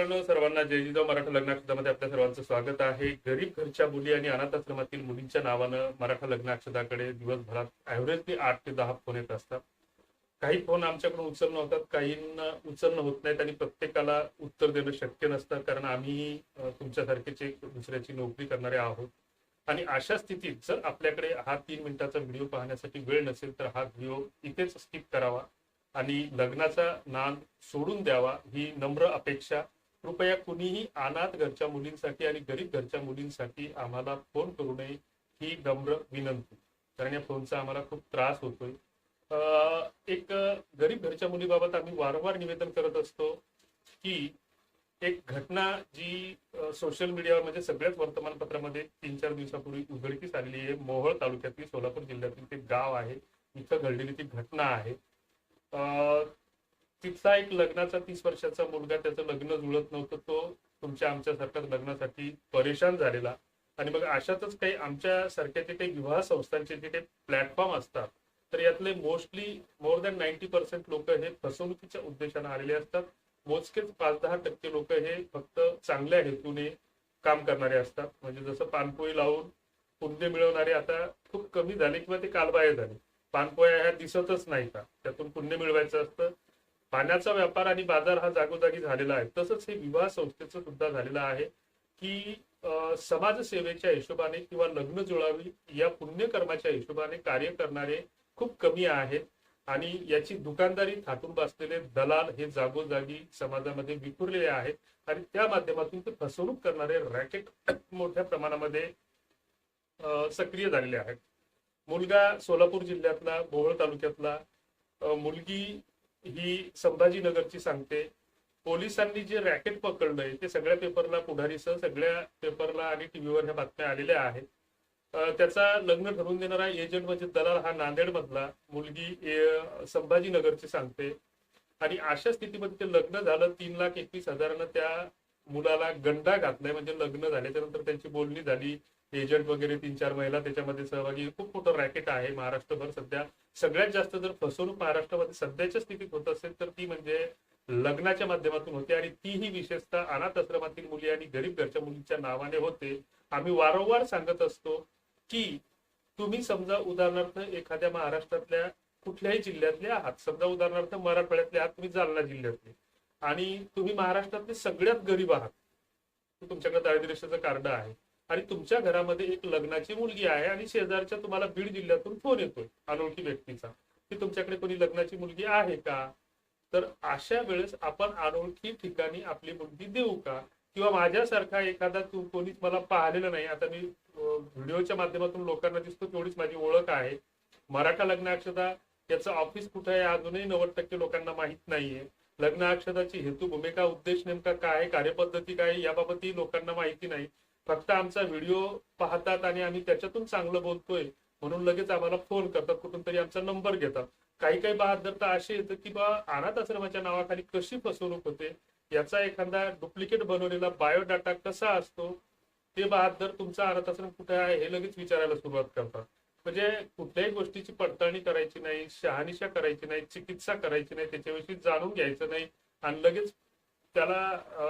मित्रांनो सर्वांना जय जिजाऊ मराठा लग्नाक्षदामध्ये आपल्या सर्वांचं स्वागत आहे. गरीब घरच्या मुली आणि अनाथ आश्रमातील मुलींच्या नावानं मराठा लग्नाक्षदाकडे दिवसभरात ऍव्हरेजली आठ ते दहा फोन येत असतात. काही फोन आमच्याकडून उचलणं होतात काहींना उचलणं होत नाहीत आणि प्रत्येकाला उत्तर देणं शक्य नसतं कारण आम्ही तुमच्यासारखेच एक दुसऱ्याची नोकरी करणारे आहोत. आणि अशा स्थितीत जर आपल्याकडे हा तीन मिनिटाचा व्हिडिओ पाहण्यासाठी वेळ नसेल तर हा व्हिडिओ इथेच स्किप करावा आणि लग्नाचा नाद सोडून द्यावा ही नम्र अपेक्षा कृपया कुणीही अनाथ घरच्या मुलींसाठी आणि गरीब घरच्या मुलींसाठी आम्हाला फोन करू नये ही नम्र विनंती. कारण या फोनचा आम्हाला खूप त्रास होतोय. अं, एक गरीब घरच्या मुलीबाबत आम्ही वारंवार निवेदन करत असतो की एक घटना जी सोशल मीडियावर म्हणजे सगळ्याच वर्तमानपत्रामध्ये तीन चार दिवसापूर्वी उघडकीस आलेली आहे. मोहोळ तालुक्यातील सोलापूर जिल्ह्यातील ते गाव आहे. इथं घडलेली ती घटना आहे. अं, तिथला एक लग्नाचा तीस वर्षाचा मुलगा त्याचं लग्न जुळत नव्हतं तो तुमच्या आमच्यासारख्या लग्नासाठी परेशान झालेला. आणि मग अशातच काही आमच्या सारख्याचे काही विवाह संस्थांचे जे काही प्लॅटफॉर्म असतात. तर यातले mostly more than ninety percent लोक हे फसवणुकीच्या उद्देशाने आलेले असतात. मोजकेच पाच दहा टक्के लोक हे फक्त चांगल्या हेतूने काम करणारे असतात. म्हणजे जसं पानपोळी लावून पुण्य मिळवणारे आता खूप कमी झाले किंवा ते कालबाह्य झाले. पानपोळ्या ह्या दिसतच नाही का त्यातून पुण्य मिळवायचं असतं पाण्याचा व्यापार आणि बाजार हा जागोजागी झालेला आहे. तसंच हे विवाह संस्थेचं सुद्धा झालेलं आहे की समाजसेवेच्या हिशोबाने किंवा लग्न जुळावी या पुण्यकर्माच्या हिशोबाने कार्य करणारे खूप कमी आहेत. आणि याची दुकानदारी थाटून बसलेले दलाल हे जागोजागी समाजामध्ये विखुरलेले आहेत. आणि त्या माध्यमातून ते फसवणूक करणारे रॅकेट मोठ्या प्रमाणामध्ये सक्रिय झालेले आहेत. मुलगा सोलापूर जिल्ह्यातला बोहळ तालुक्यातला मुलगी ही संभाजीनगरची सांगते. पोलिसांनी जे रॅकेट पकडलंय ते सगळ्या पेपरला पुढारीसह सगळ्या पेपरला आणि टीव्हीवर ह्या बातम्या आलेल्या आहेत. त्याचा लग्न ठरवून देणारा एजंट म्हणजे दलाल हा नांदेड मधला मुलगी संभाजीनगरची सांगते. आणि अशा स्थितीमध्ये ते लग्न झालं तीन लाख एकवीस हजारानं त्या मुलाला गंडा घातलाय. म्हणजे लग्न झाल्याच्यानंतर त्यांची बोलणी झाली. एजंट वगैरे तीन चार महिला त्याच्यामध्ये सहभागी. खूप मोठं रॅकेट आहे महाराष्ट्रभर सध्या. सगळ्यात जास्त जर फसवणूक महाराष्ट्रामध्ये सध्याच्या स्थितीत होत असेल तर ती म्हणजे लग्नाच्या माध्यमातून होते आणि तीही विशेषतः अनाथ आश्रमातील मुली आणि गरीब घरच्या मुलींच्या नावाने होते. आम्ही वारंवार सांगत असतो की तुम्ही समजा उदाहरणार्थ एखाद्या महाराष्ट्रातल्या कुठल्याही जिल्ह्यातले आहात. समजा उदाहरणार्थ मराठवाड्यातले आहात तुम्ही जालना जिल्ह्यातले. आणि तुम्ही महाराष्ट्रातले सगळ्यात गरीब आहात. तुमच्याकडे दारिद्र्यशाचं कार्ड आहे. आणि तुमच्या घरामध्ये एक लग्नाची मुलगी आहे आणि शेजारच्या तुम्हाला बीड जिल्ह्यातून फोन येतोय अनोळखी व्यक्तीचा. की तुमच्याकडे कोणी लग्नाची मुलगी आहे का? तर अशा वेळेस आपण अनोळखी ठिकाणी आपली मुलगी देऊ का? किंवा माझ्यासारखा एखादा तू कोणीच मला पाहिलेलं नाही आता मी व्हिडिओच्या माध्यमातून लोकांना दिसतो तेवढीच माझी ओळख आहे. मराठा लग्न अक्षता याचं ऑफिस कुठं आहे अजूनही नव्वद टक्के लोकांना माहीत नाहीये. लग्नाक्षताची हेतू भूमिका उद्देश नेमका काय कार्यपद्धती काय याबाबतही लोकांना माहिती नाही. फक्त आमचा व्हिडिओ पाहतात आणि आम्ही त्याच्यातून चांगलं बोलतोय म्हणून लगेच आम्हाला फोन करतात कुठून तरी आमचा नंबर घेतात. काही काही बहादर तर असे येतं की बा अनाथ आश्रमाच्या नावाखाली कशी फसवणूक होते? याचा एखादा डुप्लिकेट बनवलेला बायोडाटा कसा असतो? ते बहादर तुमचा अनाथ आश्रम कुठे आहे हे लगेच विचारायला सुरुवात करतात. म्हणजे कुठल्याही गोष्टीची पडताळणी करायची नाही शहानिशा करायची नाही चिकित्सा करायची नाही त्याच्याविषयी जाणून घ्यायचं नाही. आणि लगेच त्याला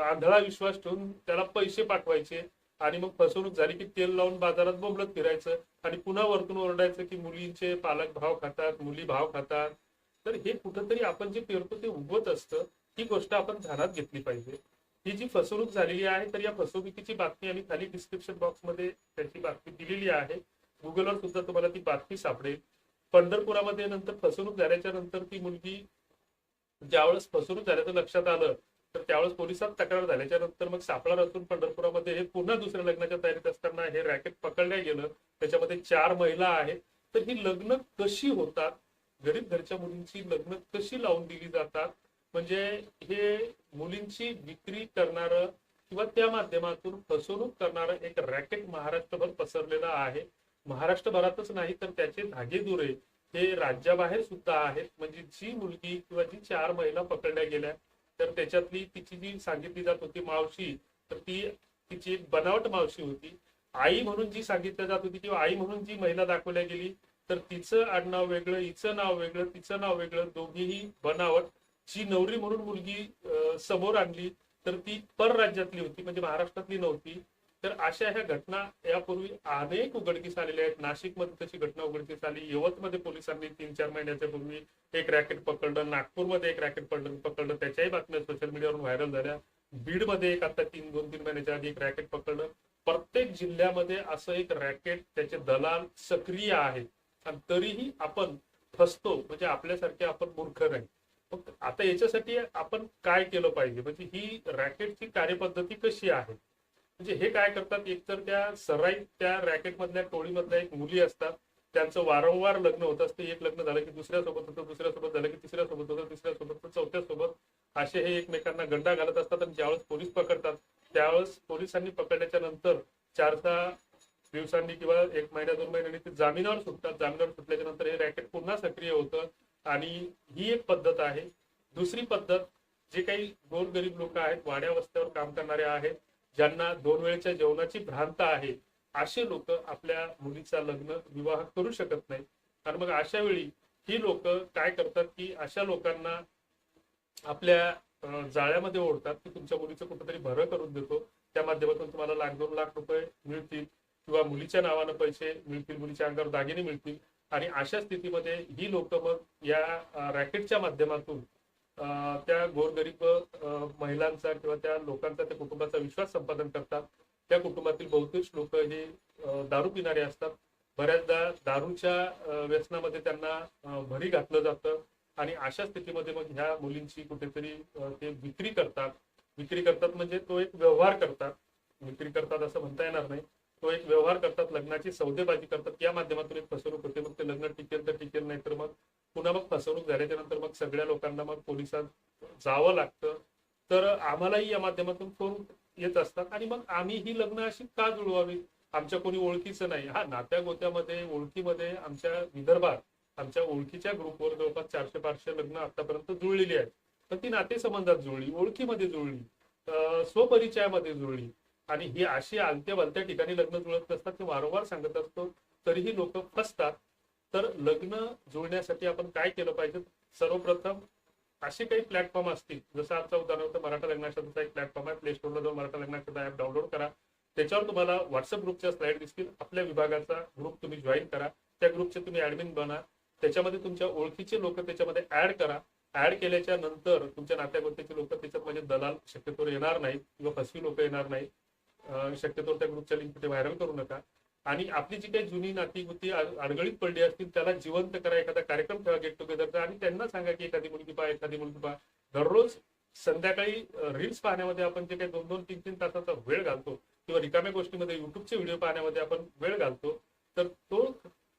आंधळा विश्वास ठेवून त्याला पैसे पाठवायचे. आणि मग फसवणूक झाली की तेल लावून बाजारात बोंबलत फिरायचं आणि पुन्हा वरतून ओरडायचं की मुलींचे पालक भाव खातात मुली भाव खातात. तर हे कुठंतरी आपण जे पेरतो ते उगवत असतं ही गोष्ट आपण ध्यानात घेतली पाहिजे. ही जी फसवणूक झालेली आहे तर या फसवणुकीची बातमी आम्ही खाली डिस्क्रिप्शन बॉक्समध्ये त्याची बातमी दिलेली आहे. गुगलवर सुद्धा तुम्हाला ती बातमी सापडेल. पंढरपुरामध्ये नंतर फसवणूक झाल्याच्यानंतर ती मुलगी ज्यावेळेस फसवणूक झाल्याचं लक्षात आलं तर त्यावेळेस पोलिसात तक्रार झाल्याच्यानंतर मग सापळा रचून पंढरपुरामध्ये हे पुन्हा दुसऱ्या लग्नाच्या तयारीत असताना हे रॅकेट पकडल्या गेलं. त्याच्यामध्ये चार महिला आहेत. तर ही लग्न कशी होतात? गरीब घरच्या मुलींची लग्न कशी लावून दिली जातात? म्हणजे हे मुलींची विक्री करणारं किंवा त्या माध्यमातून फसवणूक करणारं एक रॅकेट महाराष्ट्रभर पसरलेलं आहे. महाराष्ट्रभरातच नाही तर त्याचे धागेदुरे हे राज्याबाहेर सुद्धा आहेत. म्हणजे जी मुलगी किंवा जी चार महिला पकडल्या गेल्या तर त्याच्यातली तिची जी सांगितली जात होती मावशी तर ती तिची एक बनावट मावशी होती. आई म्हणून जी सांगितलं जात होती किंवा आई म्हणून जी महिला दाखवल्या गेली तर तिचं आडनाव वेगळं हिचं नाव वेगळं तिचं नाव वेगळं दोघीही बनावट. जी नवरी म्हणून मुलगी समोर आणली तर ती परराज्यातली होती म्हणजे महाराष्ट्रातली नव्हती. तर अशा ह्या घटना यापूर्वी अनेक उघडकीस आलेल्या आहेत. नाशिकमध्ये तशी घटना उघडकीस आली. यवतमध्ये पोलिसांनी तीन चार महिन्याच्या पूर्वी एक रॅकेट पकडलं. नागपूरमध्ये एक रॅकेट पकडलं पकडलं. त्याच्याही बातम्या सोशल मीडियावरून व्हायरल झाल्या. बीडमध्ये एक आता तीन दोन तीन महिन्याच्या आधी एक रॅकेट पकडलं. प्रत्येक जिल्ह्यामध्ये असं एक रॅकेट त्याचे दलाल सक्रिय आहेत. आणि तरीही आपण फसतो. म्हणजे आपल्यासारखे आपण मूर्ख नाही. मग आता याच्यासाठी आपण काय केलं पाहिजे? म्हणजे ही रॅकेटची कार्यपद्धती कशी आहे? म्हणजे हे काय करतात एकतर त्या सराईत त्या रॅकेट मधल्या टोळीमधल्या एक मुली असतात त्यांचं वारंवार लग्न होत असते. एक लग्न झालं की दुसऱ्या सोबत होतं दुसऱ्या सोबत झालं की तिसऱ्या सोबत होतं तिसऱ्या सोबत चौथ्या सोबत. असे हे एकमेकांना गंडा घालत असतात आणि ज्यावेळेस पोलीस पकडतात त्यावेळेस पोलिसांनी पकडल्याच्या नंतर चार सहा दिवसांनी किंवा एक महिन्या दोन महिन्यांनी ते जामिनावर सुटतात. जामिनावर सुटल्याच्या नंतर हे रॅकेट पुन्हा सक्रिय होतं आणि ही एक पद्धत आहे. दुसरी पद्धत जे काही गोरगरीब लोक आहेत वाड्या वस्त्यावर काम करणारे आहेत ज्यांना दोन वेळच्या जेवणाची भ्रांत आहे असे लोक आपल्या मुलीचा लग्न विवाह करू शकत नाही तर मग अशा वेळी ही लोक काय करतात की अशा लोकांना आपल्या जाळ्यामध्ये ओढतात की तुमच्या मुलीचं कुठेतरी भरं करून देतो. त्या माध्यमातून तुम्हाला लाख दोन लाख रुपये मिळतील किंवा मुलीच्या नावानं पैसे मिळतील मुलीच्या अंगावर दागिने मिळतील. आणि अशा स्थितीमध्ये ही लोक मग या रॅकेटच्या माध्यमातून त्या गोरगरीब महिलांचा किंवा त्या लोकांचा त्या कुटुंबाचा विश्वास संपादन करतात. त्या कुटुंबातील बहुतेक लोक हे दारू पिणारे असतात. बऱ्याचदा दारूच्या व्यसनामध्ये त्यांना भरी घातलं जातं आणि अशा स्थितीमध्ये मग ह्या मुलींची कुठेतरी ते विक्री करतात. विक्री करतात म्हणजे तो एक व्यवहार करतात. विक्री करतात असं म्हणता येणार नाही. तो एक व्यवहार करतात लग्नाची सौदेबाजी करतात. या माध्यमातून एक फसवणूक होते. मग ते लग्न टिकेल तर टिकेल नाही तर मग पुन्हा मग फसवणूक झाल्याच्यानंतर मग सगळ्या लोकांना मग पोलिसात जावं लागतं. तर आम्हालाही या माध्यमातून फोन येत असतात. आणि मग आम्ही ही लग्न अशी का जुळवावी? आमच्या कोणी ओळखीचं नाही. हा नात्या गोत्यामध्ये ओळखीमध्ये आमच्या विदर्भात आमच्या ओळखीच्या ग्रुपवर जवळपास चारशे पाचशे लग्न आतापर्यंत जुळलेली आहेत. तर ती नातेसंबंधात जुळली ओळखीमध्ये जुळली स्वपरिचयामध्ये जुळली. आणि ही अशी आलत्या भलत्या ठिकाणी लग्न जुळत नसतात ते वारंवार सांगत असतो. तरीही लोक फसतात. तर लग्न जुळण्यासाठी आपण काय केलं पाहिजे? सर्वप्रथम असे काही प्लॅटफॉर्म असतील जसं आजचा उदाहरणार्थ मराठा लग्नाशाचा एक प्लॅटफॉर्म आहे प्ले स्टोरला जाऊन मराठा लग्नाशाचा ऍप डाउनलोड करा. त्याच्यावर तुम्हाला व्हॉट्सअप ग्रुपच्या स्लाईड दिसतील. आपल्या विभागाचा ग्रुप तुम्ही जॉईन करा. त्या ग्रुपचे तुम्ही ऍडमिन बना त्याच्यामध्ये तुमच्या ओळखीचे लोक त्याच्यामध्ये ऍड करा. ऍड केल्याच्यानंतर तुमच्या नात्यागोत्याचे लोक त्याच्यात म्हणजे दलाल शक्यतोवर येणार नाहीत किंवा फसवी लोक येणार नाहीत. शक्यतो शक्यतोवर त्या ग्रुपच्या लिंक कुठे व्हायरल करू नका. आणि आपली जी काही जुनी नातीगुती होती अडगळीत पडली असतील त्याला जिवंत करा एखादा कार्यक्रम ठेवा गेट टुगेदरचा आणि त्यांना सांगा की एखादी मुलगी पहा एखादी मुलगी पहा. दररोज संध्याकाळी रील्स पाहण्यामध्ये आपण जे काही दोन दोन तीन तीन तासाचा वेळ घालतो किंवा रिकाम्या गोष्टीमध्ये युट्यूबचे व्हिडिओ पाहण्यामध्ये आपण वेळ घालतो तर तो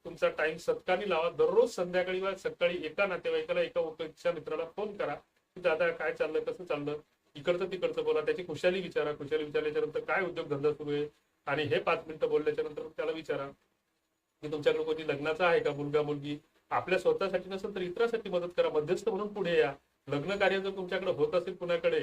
तुमचा टाइम सत्कानी लावा. दररोज संध्याकाळी वा सकाळी एका नातेवाईकाला एका ओळखीच्या मित्राला फोन करा की दादा काय चाललं कसं चाललं? इकडचं तिकडचं बोला. त्याची खुशाली विचारा. खुशाली विचारल्याच्यानंतर काय उद्योगधंदा सुरू आहे? आणि हे पाच मिनिटं बोलल्याच्या नंतर त्याला विचारा की तुमच्याकडे कोणी लग्नाचा आहे का मुलगा मुलगी? आपल्या स्वतःसाठी नसेल तर इतरांसाठी मदत करा. मध्यस्थ म्हणून पुढे या. लग्न कार्य जर तुमच्याकडे होत असेल कुणाकडे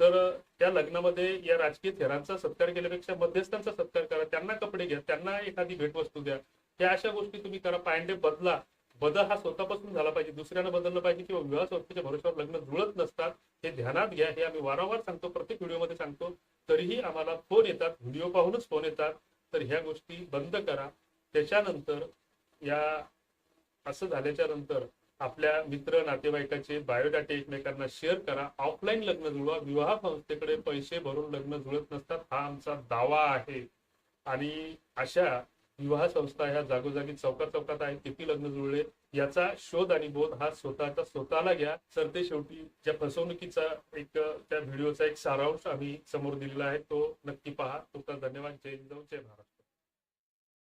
तर त्या लग्नामध्ये या राजकीय थेरांचा सत्कार केल्यापेक्षा मध्यस्थांचा सत्कार करा. त्यांना कपडे घ्या त्यांना एखादी भेटवस्तू द्या. त्या अशा गोष्टी तुम्ही करा. पायंडे बदला. बदल हा स्वतःपासून झाला पाहिजे. दुसऱ्यांना बदललं पाहिजे किंवा विवाह संस्थेच्या भरोश्यावर लग्न जुळत नसतात हे ध्यानात घ्या. हे आम्ही वारंवार सांगतो. प्रत्येक व्हिडिओमध्ये सांगतो. तरीही आम्हाला फोन येतात व्हिडिओ पाहूनच फोन येतात. तर ह्या गोष्टी बंद करा. त्याच्यानंतर या असं झाल्याच्यानंतर आपल्या मित्र नातेवाईकाचे बायोडाटे एकमेकांना शेअर करा. ऑफलाईन लग्न जुळवा. विवाह संस्थेकडे पैसे भरून लग्न जुळत नसतात हा आमचा दावा आहे. आणि अशा विवाह संस्था ह्या जागोजागी चौकात चौकात आहेत. किती लग्न जुळले? याचा शोध आणि बोध हा स्वतःचा स्वतःला घ्या. सरते शेवटी ज्या फसवणुकीचा एक त्या व्हिडिओचा एक सारांश आम्ही समोर दिलेला आहे तो नक्की पहा. तुमचा धन्यवाद. जय हिंद. जय महाराष्ट्र